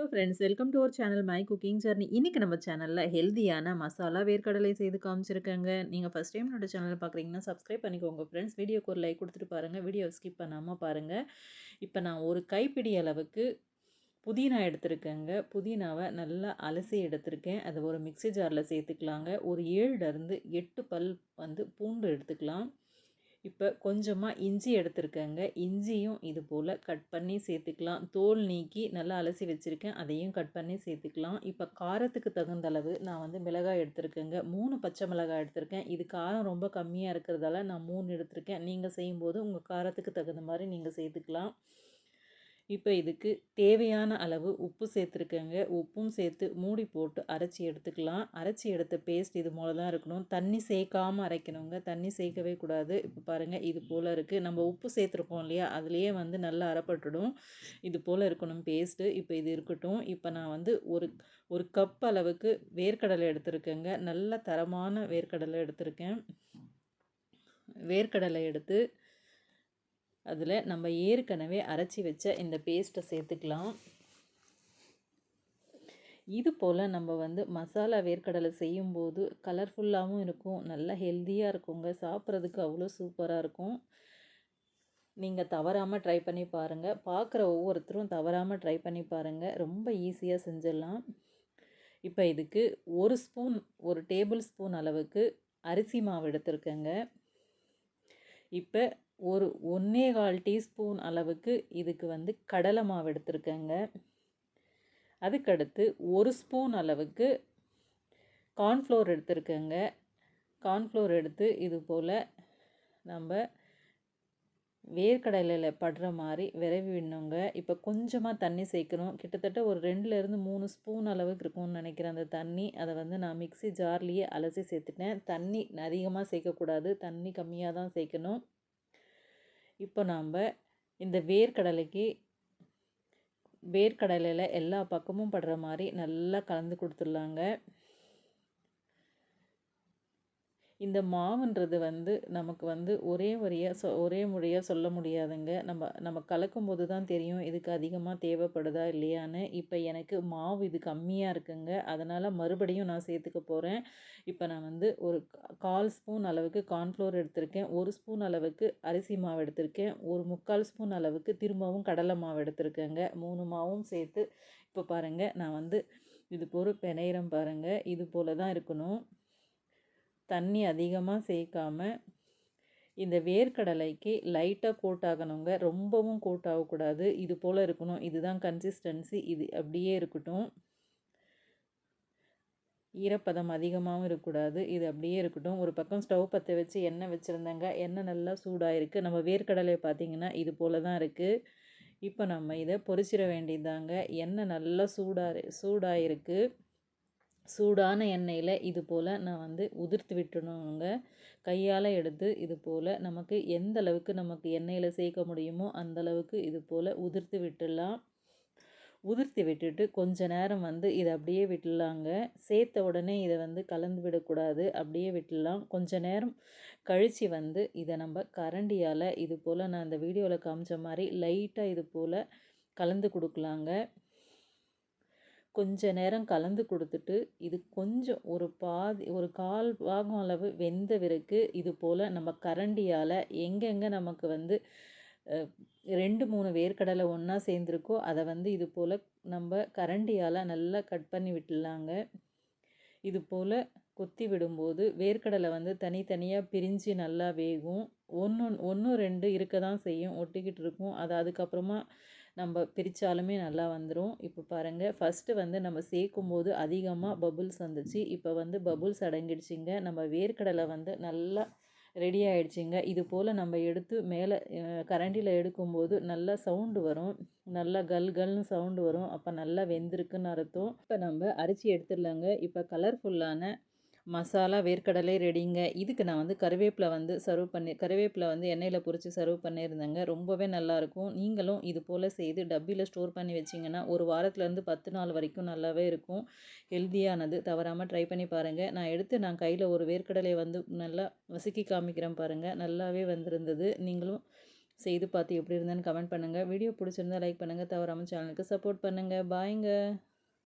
Hello friends welcome to our channel my cooking journey இன்றைக்கி நம்ம சேனலில் ஹெல்தியான மசாலா வேர்க்கடலை செய்து காமிச்சிருக்கேங்க. நீங்கள் ஃபஸ்ட் டைம் என்னோட சேனல் பார்க்குறீங்கன்னா சப்ஸ்கிரைப் பண்ணிக்கோங்க ஃப்ரெண்ட்ஸ் வீடியோக்கு ஒரு லைக் கொடுத்துட்டு பாருங்கள் வீடியோ ஸ்கிப் பண்ணாமல் பாருங்கள் இப்போ நான் ஒரு கைப்பிடி அளவுக்கு புதினா எடுத்திருக்கேங்க. புதினாவை நல்லா அலசி எடுத்திருக்கேன். அதை ஒரு மிக்சி ஜாரில் சேர்த்துக்கலாங்க. ஒரு ஏழுலேருந்து எட்டு பல் வந்து பூண்டு எடுத்துக்கலாம். இப்போ கொஞ்சமாக இஞ்சி எடுத்திருக்கேங்க. இஞ்சியும் இது போல் கட் பண்ணி சேர்த்துக்கலாம். தோல் நீக்கி நல்லா அலசி வச்சுருக்கேன். அதையும் கட் பண்ணி சேர்த்துக்கலாம். இப்போ காரத்துக்கு தகுந்த அளவு நான் வந்து மிளகாய் எடுத்திருக்கேங்க. மூணு பச்சை மிளகாய் எடுத்திருக்கேன். இது காரம் ரொம்ப கம்மியாக இருக்கிறதால நான் மூணு எடுத்திருக்கேன். நீங்கள் செய்யும்போது உங்கள் காரத்துக்கு தகுந்த மாதிரி நீங்கள் சேர்த்துக்கலாம். இப்போ இதுக்கு தேவையான அளவு உப்பு சேர்த்துருக்கேங்க. உப்பும் சேர்த்து மூடி போட்டு அரைச்சி எடுத்துக்கலாம். அரைச்சி எடுத்த பேஸ்ட் இது போல தான் இருக்கணும். தண்ணி சேர்க்காமல் அரைக்கணுங்க. தண்ணி சேர்க்கவே கூடாது. இப்போ பாருங்கள் இது போல் இருக்குது நம்ம உப்பு சேர்த்துருக்கோம் இல்லையா? அதுலேயே வந்து நல்லா அரைப்பட்டுடும். இது போல் இருக்கணும் பேஸ்ட்டு இப்போ இது இருக்கட்டும். இப்போ நான் வந்து ஒரு ஒரு கப் அளவுக்கு வேர்க்கடலை எடுத்திருக்கேங்க. நல்ல தரமான வேர்க்கடலை எடுத்திருக்கேன். வேர்க்கடலை எடுத்து அதில் நம்ம ஏற்கனவே அரைச்சி வச்ச இந்த பேஸ்ட்டை சேர்த்துக்கலாம். இது போல் நம்ம வந்து மசாலா வேர்க்கடலை செய்யும்போது கலர்ஃபுல்லாகவும் இருக்கும். நல்லா ஹெல்த்தியாக இருக்குங்க. சாப்பிட்றதுக்கு அவ்வளோ சூப்பராக இருக்கும். நீங்கள் தவறாமல் ட்ரை பண்ணி பாருங்கள் பார்க்குற ஒவ்வொருத்தரும் தவறாமல் ட்ரை பண்ணி பாருங்கள் ரொம்ப ஈஸியாக செஞ்சிடலாம். இப்போ இதுக்கு ஒரு ஸ்பூன் ஒரு டேபிள் ஸ்பூன் அளவுக்கு அரிசி மாவு எடுத்துருக்கேங்க. இப்போ ஒரு ஒன்றே கால் டீஸ்பூன் அளவுக்கு இதுக்கு வந்து கடலை மாவு எடுத்துருக்கேங்க. அதுக்கடுத்து ஒரு ஸ்பூன் அளவுக்கு கார்ன்ஃப்ளோர் எடுத்துருக்கேங்க. கார்ன்ஃப்ளோர் எடுத்து இது போல் நம்ம வேர்க்கடலையில் படுற மாதிரி விரவி விடணுங்க. இப்போ கொஞ்சமாக தண்ணி சேர்க்கணும் கிட்டத்தட்ட ஒரு ரெண்டுலேருந்து மூணு ஸ்பூன் அளவுக்கு இருக்கும்னு நினைக்கிறேன். அந்த தண்ணி அதை வந்து நான் மிக்சி ஜார்லேயே அலசி சேர்த்துட்டேன். தண்ணி அதிகமாக சேர்க்கக்கூடாது தண்ணி கம்மியாக தான் சேர்க்கணும் இப்போ நாம் இந்த வேர்க்கடலைக்கு வேர்க்கடலையில் எல்லா பக்கமும் படுற மாதிரி நல்லா கலந்து கொடுத்துட்லாங்க. இந்த மாவுன்றது வந்து நமக்கு வந்து ஒரே வரியாக சொ ஒரே முறையாக சொல்ல முடியாதுங்க. நம்ம நம்ம கலக்கும்போது தான் தெரியும் இதுக்கு அதிகமாக தேவைப்படுதா இல்லையான்னு. இப்போ எனக்கு மாவு இது கம்மியாக இருக்குங்க. அதனால் மறுபடியும் நான் சேர்த்துக்க போகிறேன் இப்போ நான் வந்து ஒரு கால் ஸ்பூன் அளவுக்கு கார்ன்ஃப்ளோர் எடுத்திருக்கேன். ஒரு ஸ்பூன் அளவுக்கு அரிசி மாவு எடுத்திருக்கேன். ஒரு முக்கால் ஸ்பூன் அளவுக்கு திரும்பவும் கடலை மாவு எடுத்திருக்கேங்க. மூணு மாவும் சேர்த்து இப்போ பாருங்கள் நான் வந்து இது பொறு பிணையிறம் பாருங்கள் இது போல் தான் இருக்கணும். தண்ணி அதிகமாக சேர்க்காம இந்த வேர்க்கடலைக்கு லைட்டாக கோட் ஆகணுங்க. ரொம்பவும் கோட் ஆகக்கூடாது. இது போல் இருக்கணும். இதுதான் கன்சிஸ்டன்சி இது அப்படியே இருக்கட்டும். ஈரப்பதம் அதிகமாகவும் இருக்கக்கூடாது. இது அப்படியே இருக்கட்டும். ஒரு பக்கம் ஸ்டவ் பற்ற வச்சு எண்ணெய் வச்சுருந்தாங்க. எண்ணெய் நல்லா சூடாக இருக்குது நம்ம வேர்க்கடலை பார்த்திங்கன்னா இது போல் தான் இருக்குது இப்போ நம்ம இதை பொரிச்சிட வேண்டியதாங்க எண்ணெய் நல்லா சூடாக சூடாக இருக்குது சூடான எண்ணெயில் இது போல் நான் வந்து உதிர்த்து விட்டுணுங்க கையால் எடுத்து இது போல் நமக்கு எந்த அளவுக்கு நமக்கு எண்ணெயில் சேர்க்க முடியுமோ அந்தளவுக்கு இது போல் உதிர்த்து விட்டுடலாம். உதிர்த்தி விட்டுட்டு கொஞ்ச நேரம் வந்து இதை அப்படியே விட்டுடலாங்க. சேர்த்த உடனே இதை வந்து கலந்து விடக்கூடாது. அப்படியே விட்டுடலாம். கொஞ்ச நேரம் கழித்து வந்து இதை நம்ம கரண்டியால் இது போல் நான் அந்த வீடியோவில் காமிச்ச மாதிரி லைட்டாக இது போல் கலந்து கொடுக்கலாங்க. கொஞ்ச நேரம் கலந்து கொடுத்துட்டு இது கொஞ்சம் ஒரு பாதி ஒரு கால் பாகம் அளவு வெந்த பிறகு இது போல் நம்ம கரண்டியால் எங்கெங்கே நமக்கு வந்து ரெண்டு மூணு வேர்க்கடலை ஒன்றா சேர்ந்துருக்கோ அதை வந்து இது போல் நம்ம கரண்டியால் நல்லா கட் பண்ணி விட்டுலாங்க. இது போல் கொத்தி விடும்போது வேர்க்கடலை வந்து தனித்தனியாக பிரிஞ்சு நல்லா வேகும். ஒன்று ஒன்று ரெண்டு இருக்க தான் செய்யும். ஒட்டிக்கிட்டு இருக்கும். அது அதுக்கப்புறமா நம்ம பிரித்தாலுமே நல்லா வந்துடும் இப்போ பாருங்கள் ஃபஸ்ட்டு வந்து நம்ம சேர்க்கும் போது அதிகமாக பபுள்ஸ் வந்துச்சு. இப்போ வந்து பபுள்ஸ் அடங்கிடுச்சிங்க. நம்ம வேர்க்கடலை வந்து நல்லா ரெடி ஆகிடுச்சிங்க இது போல் நம்ம எடுத்து மேலே கரண்டியில் எடுக்கும்போது நல்லா சவுண்டு வரும். நல்லா கல் கல்னு சவுண்டு வரும். அப்போ நல்லா வெந்திருக்குன்னு அர்த்தம். இப்போ நம்ம அரிசி எடுத்துடலாங்க. இப்போ கலர்ஃபுல்லான மசாலா வேர்க்கடலை ரெடிங்க. இதுக்கு நான் வந்து கருவேப்பிலை வந்து சர்வ் பண்ணி கருவேப்பிலை வந்து எண்ணெயில் பொறிச்சு சர்வ் பண்ணியிருந்தேங்க. ரொம்பவே நல்லாயிருக்கும். நீங்களும் இது போல் செய்து டப்பியில் ஸ்டோர் பண்ணி வச்சிங்கன்னா ஒரு வாரத்துலேருந்து பத்து நாள் வரைக்கும் நல்லாவே இருக்கும். ஹெல்த்தியானது. தவறாமல் ட்ரை பண்ணி பாருங்கள் நான் எடுத்து நான் கையில் ஒரு வேர்க்கடலை வந்து நல்லா வசுக்கி காமிக்கிறேன் பாருங்கள் நல்லாவே வந்திருந்தது. நீங்களும் செய்து பார்த்து எப்படி இருந்தேன்னு கமெண்ட் பண்ணுங்கள் வீடியோ பிடிச்சிருந்தா லைக் பண்ணுங்கள் தவறாமல் சேனலுக்கு சப்போர்ட் பண்ணுங்கள் பாய்ங்க